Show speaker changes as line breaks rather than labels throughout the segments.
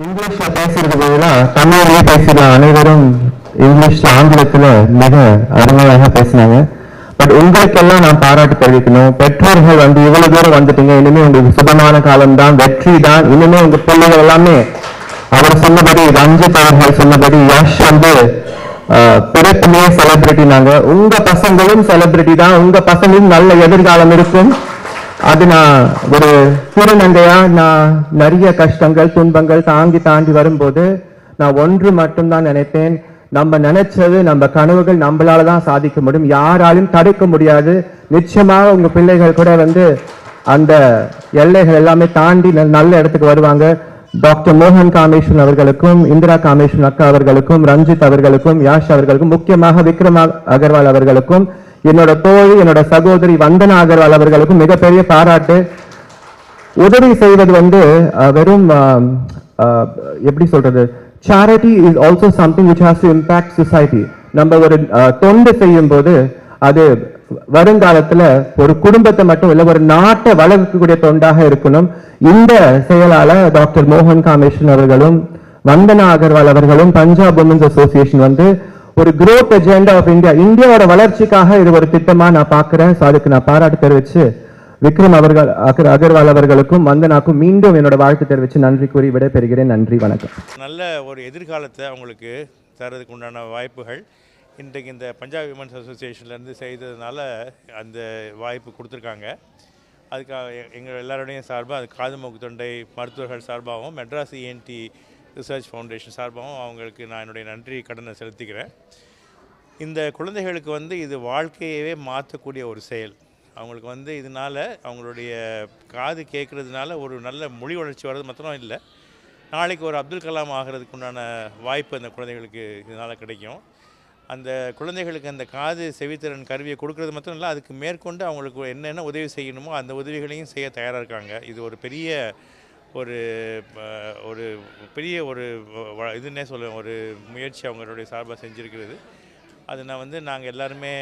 இங்கிலீஷ்ல பேசுறது பதிலா தமிழ்லயே பேசலாம் அனைவரும் இங்கிலீஷ்ல ஆங்கிலத்துல மிக அருமையாக பேசினாங்க. பட் உங்களுக்கெல்லாம் நான் பாராட்டு தெரிவிக்கணும். பெற்றோர்கள் வந்து இவ்வளவு தூரம் வந்துட்டீங்க. இனிமே உங்களுக்கு சுபமான காலம் தான் வெற்றி தான் இனிமே உங்க பிள்ளைகள் எல்லாமே அவர் சொன்னபடி ரஞ்சித் அவர்கள் சொன்னபடி யஷ் வந்து ஆஹ், செலிபிரிட்டி நாங்க. உங்க பசங்களும் செலிபிரிட்டி தான். உங்க பசங்களும் நல்ல எதிர்காலம் இருக்கும். அது நான் ஒரு திருநங்கையா நான் நிறைய கஷ்டங்கள் துன்பங்கள் தாங்கி தாண்டி வரும்போது நான் ஒன்று மட்டும்தான் நினைப்பேன் நம்ம நினைச்சது நம்ம கனவுகள் நம்மளால தான் சாதிக்க முடியும். யாராலும் தடுக்க முடியாது. நிச்சயமாக உங்க பிள்ளைகள் கூட வந்து அந்த எல்லைகள் எல்லாமே தாண்டி நல்ல இடத்துக்கு வருவாங்க. டாக்டர் மோகன் காமேஷன் அவர்களுக்கும் இந்திரா காமேஷன் அக்கா அவர்களுக்கும் ரஞ்சித் அவர்களுக்கும் யாஷ் அவர்களுக்கும் முக்கியமாக விக்ரம் அகர்வால் அவர்களுக்கும் என்னோட தோழி என்னோட சகோதரி வந்தனா அகர்வால் அவர்களுக்கும் மிகப்பெரிய பாராட்டு. உதவி செய்வது வந்து வெறும் எப்படி சொல்றது? Charity is also something which has to impact society நம்ம ஒரு தொண்டு செய்யும் போது அது வருங்காலத்துல ஒரு குடும்பத்தை மட்டும் இல்லை ஒரு நாட்டை வளர்க்கக்கூடிய தொண்டாக இருக்கணும். இந்த செயலால டாக்டர் மோகன் காமேஷன் அவர்களும் வந்தனா அகர்வால் அவர்களும் பஞ்சாப் உமன்ஸ் அசோசியேஷன் வந்து ஒரு குரோத் அஜெண்டா ஆஃப் இந்தியா இந்தியாவோட வளர்ச்சிக்காக இது ஒரு திட்டமா நான் பாக்குறேன் So அதுக்கு நான் பாராட்டு தெரிவிச்சு விக்ரம் அவர்கள் அகர் அகர்வால் அவர்களுக்கும் வந்தனாக்கும் மீண்டும் என்னோட வாழ்த்து தெரிவித்து நன்றி கூறி விடைபெறுகிறேன். நன்றி வணக்கம்.
நல்ல ஒரு எதிர்காலத்தை அவங்களுக்கு தரதுக்கு உண்டான வாய்ப்புகள். இன்றைக்கு இந்த பஞ்சாப் விமன்ஸ் அசோசியேஷன்லேருந்து செய்ததுனால அந்த வாய்ப்பு கொடுத்துருக்காங்க. அதுக்காக எங்கள் எல்லாருடையும் சார்பாக அது காது மூக்கு தொண்டை மருத்துவர்கள் சார்பாகவும் மெட்ராஸ் இஎன்டி ரிசர்ச் ஃபவுண்டேஷன் சார்பாகவும் அவங்களுக்கு நான் என்னுடைய நன்றி கடனை செலுத்திக்கிறேன். இந்த குழந்தைகளுக்கு வந்து இது வாழ்க்கையவே மாற்றக்கூடிய ஒரு செயல். அவங்களுக்கு வந்து இதனால் அவங்களுடைய காது கேட்குறதுனால ஒரு நல்ல மொழி வளர்ச்சி வர்றது மாத்திரம் இல்லை. நாளைக்கு ஒரு அப்துல் கலாம் ஆகிறதுக்கு உண்டான வாய்ப்பு அந்த குழந்தைகளுக்கு இதனால் கிடைக்கும். அந்த குழந்தைகளுக்கு அந்த காது செவித்திறன் கருவியை கொடுக்கறது மட்டும் இல்லை அதுக்கு மேற்கொண்டு அவங்களுக்கு என்னென்ன உதவி செய்யணுமோ அந்த உதவிகளையும் செய்ய தயாராக இருக்காங்க. இது ஒரு பெரிய ஒரு ஒரு பெரிய ஒரு வ- இதுன்னே சொல்லுவேன் ஒரு முயற்சி அவங்களுடைய சார்பாக செஞ்சுருக்கிறது. அது நான் வந்து நாங்கள் எல்லாருமே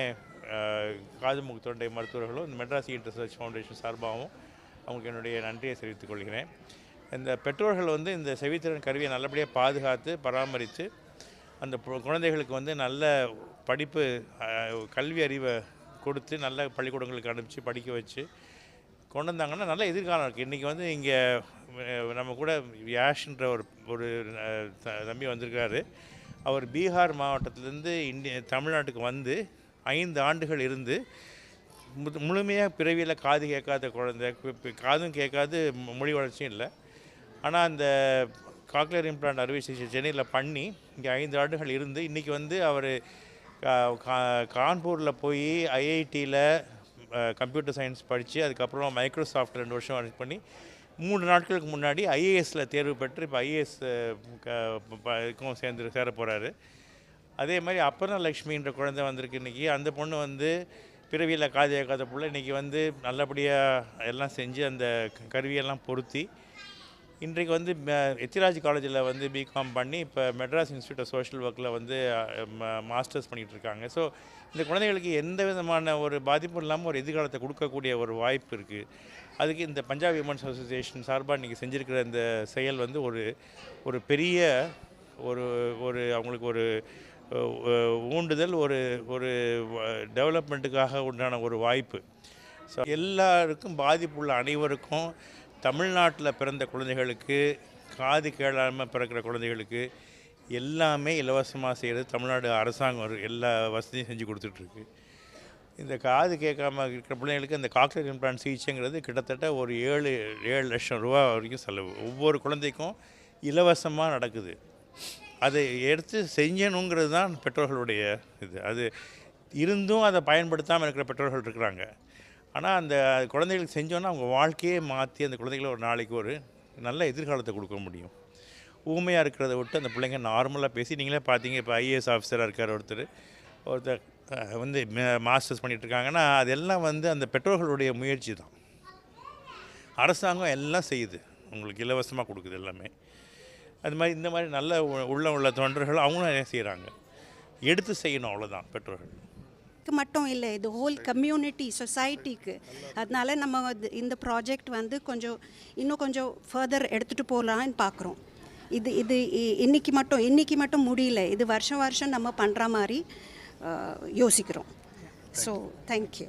காது மூக்கு தொண்டை மருத்துவர்களும் இந்த மெட்ராஸ் ஈட் ரிசர்ச் ஃபவுண்டேஷன் சார்பாகவும் அவங்களுக்கு என்னுடைய நன்றியை தெரிவித்துக் கொள்கிறேன். இந்த பெற்றோர்கள் வந்து இந்த செவித்திறன் கருவியை நல்லபடியாக பாதுகாத்து பராமரித்து அந்த கு- குழந்தைகளுக்கு வந்து நல்ல படிப்பு கல்வி அறிவை கொடுத்து நல்ல பள்ளிக்கூடங்களுக்கு அனுப்பிச்சு படிக்க வச்சு கொண்டு வந்தாங்கன்னா நல்ல எதிர்காலம் இருக்குது இன்றைக்கி வந்து இங்கே நம்ம கூட யாஷ்ன்ற ஒரு ஒரு த- தம்பி வந்திருக்காரு. அவர் பீகார் மாவட்டத்திலேருந்து இந்திய தமிழ்நாட்டுக்கு வந்து ஐந்து ஆண்டுகள் இருந்து முழுமையாக பிறவியில் காது கேட்காத குழந்தை காதும் கேட்காது மொ- மொழி வளர்ச்சியும் இல்லை. ஆனால் அந்த காக்லியர் இம்ப்ளான்ட் அறுவை சிகிச்சை சென்னையில் பண்ணி இங்கே ஐந்து ஆண்டுகள் இருந்து இன்றைக்கி வந்து அவர் கான்பூரில் போய் ஐஐடியில் கம்ப்யூட்டர் சயின்ஸ் படித்து அதுக்கப்புறம் மைக்ரோசாஃப்ட் ரெண்டு வருஷம் ஒர்க் பண்ணி மூணு நாட்களுக்கு முன்னாடி ஐஏஎஸில் தேர்வு பெற்று இப்போ ஐஏஎஸ் இதுக்கும் சேர்ந்து சேர போகிறாரு அதே மாதிரி அப்பர்ண லக்ஷ்மின்ற குழந்தை வந்திருக்கு இன்றைக்கி அந்த பொண்ணு வந்து பிறவியில் காது கேட்காத இன்றைக்கி வந்து நல்லபடியாக எல்லாம் செஞ்சு அந்த கருவியெல்லாம் பொருத்தி இன்றைக்கு வந்து ம- எத்திராஜ் காலேஜில் வந்து பிகாம் பண்ணி இப்போ மெட்ராஸ் இன்ஸ்டியூட் ஆஃப் சோஷியல் ஒர்க்கில் வந்து மாஸ்டர்ஸ் பண்ணிகிட்டு இருக்காங்க ஸோ இந்த குழந்தைகளுக்கு எந்த விதமான ஒரு பாதிப்பும் இல்லாமல் ஒரு எதிர்காலத்தை கொடுக்கக்கூடிய ஒரு வாய்ப்பு இருக்குது அதுக்கு இந்த பஞ்சாப் விமன்ஸ் அசோசியேஷன் சார்பாக இன்றைக்கி செஞ்சுருக்கிற இந்த செயல் வந்து ஒரு ஒரு பெரிய ஒரு ஒரு அவங்களுக்கு ஒரு ஊண்டுதல் ஒரு ஒரு டெவலப்மெண்ட்டுக்காக உண்டான ஒரு வாய்ப்பு. ஸோ எல்லாருக்கும் பாதிப்புள்ள அனைவருக்கும் தமிழ்நாட்டில் பிறந்த குழந்தைகளுக்கு காது கேளாமல் பிறக்கிற குழந்தைகளுக்கு எல்லாமே இலவசமாக செய்கிறது தமிழ்நாடு அரசாங்கம் எல்லா வசதியும் செஞ்சு கொடுத்துட்ருக்கு. இந்த காது கேட்காம இருக்கிற பிள்ளைங்களுக்கு அந்த காக்லேட் இம்ப்ளான் சிகிச்சைங்கிறது கிட்டத்தட்ட ஒரு ஏழு ஏழு லட்சம் ரூபா வரைக்கும் செலவு. ஒவ்வொரு குழந்தைக்கும் இலவசமாக நடக்குது. அதை எடுத்து செஞ்சணுங்கிறது தான் பெற்றோர்களுடைய இது. அது இருந்தும் அதை பயன்படுத்தாமல் இருக்கிற பெற்றோர்கள் இருக்கிறாங்க. ஆனால் அந்த குழந்தைகளுக்கு செஞ்சோன்னா அவங்க வாழ்க்கையே மாற்றி அந்த குழந்தைகளை ஒரு நாளைக்கு ஒரு நல்ல எதிர்காலத்தை கொடுக்க முடியும். ஊமையாக இருக்கிறத விட்டு அந்த பிள்ளைங்க நார்மலாக பேசி நீங்களே பார்த்தீங்க இப்போ ஐஏஎஸ் ஆஃபீஸராக இருக்கார் ஒருத்தர். ஒருத்தர் வந்து மாஸ்டர்ஸ் பண்ணிகிட்ருக்காங்கன்னா அதெல்லாம் வந்து அந்த பெற்றோர்களுடைய முயற்சி தான். அரசாங்கம் எல்லாம் செய்யுது. உங்களுக்கு இலவசமாக கொடுக்குது எல்லாமே. அது மாதிரி இந்த மாதிரி நல்ல உள்ள உள்ள தொண்டர்கள் அவங்களும் நிறைய செய்கிறாங்க எடுத்து செய்யணும் அவ்வளோதான் பெற்றோர்கள்.
க்கு மட்டும் இல்லை இது ஹோல் கம்யூனிட்டி சொசைட்டிக்கு அதனால நம்ம இந்த ப்ராஜெக்ட் வந்து கொஞ்சம் இன்னும் கொஞ்சம் ஃபர்தர் எடுத்துகிட்டு போகலான்னு பார்க்குறோம் இது இது இன்னைக்கு மட்டும் இன்னைக்கு மட்டும் முடியல. இது வருஷம் வருஷம் நம்ம பண்ணுற மாதிரி யோசிக்கிறோம். So
thank you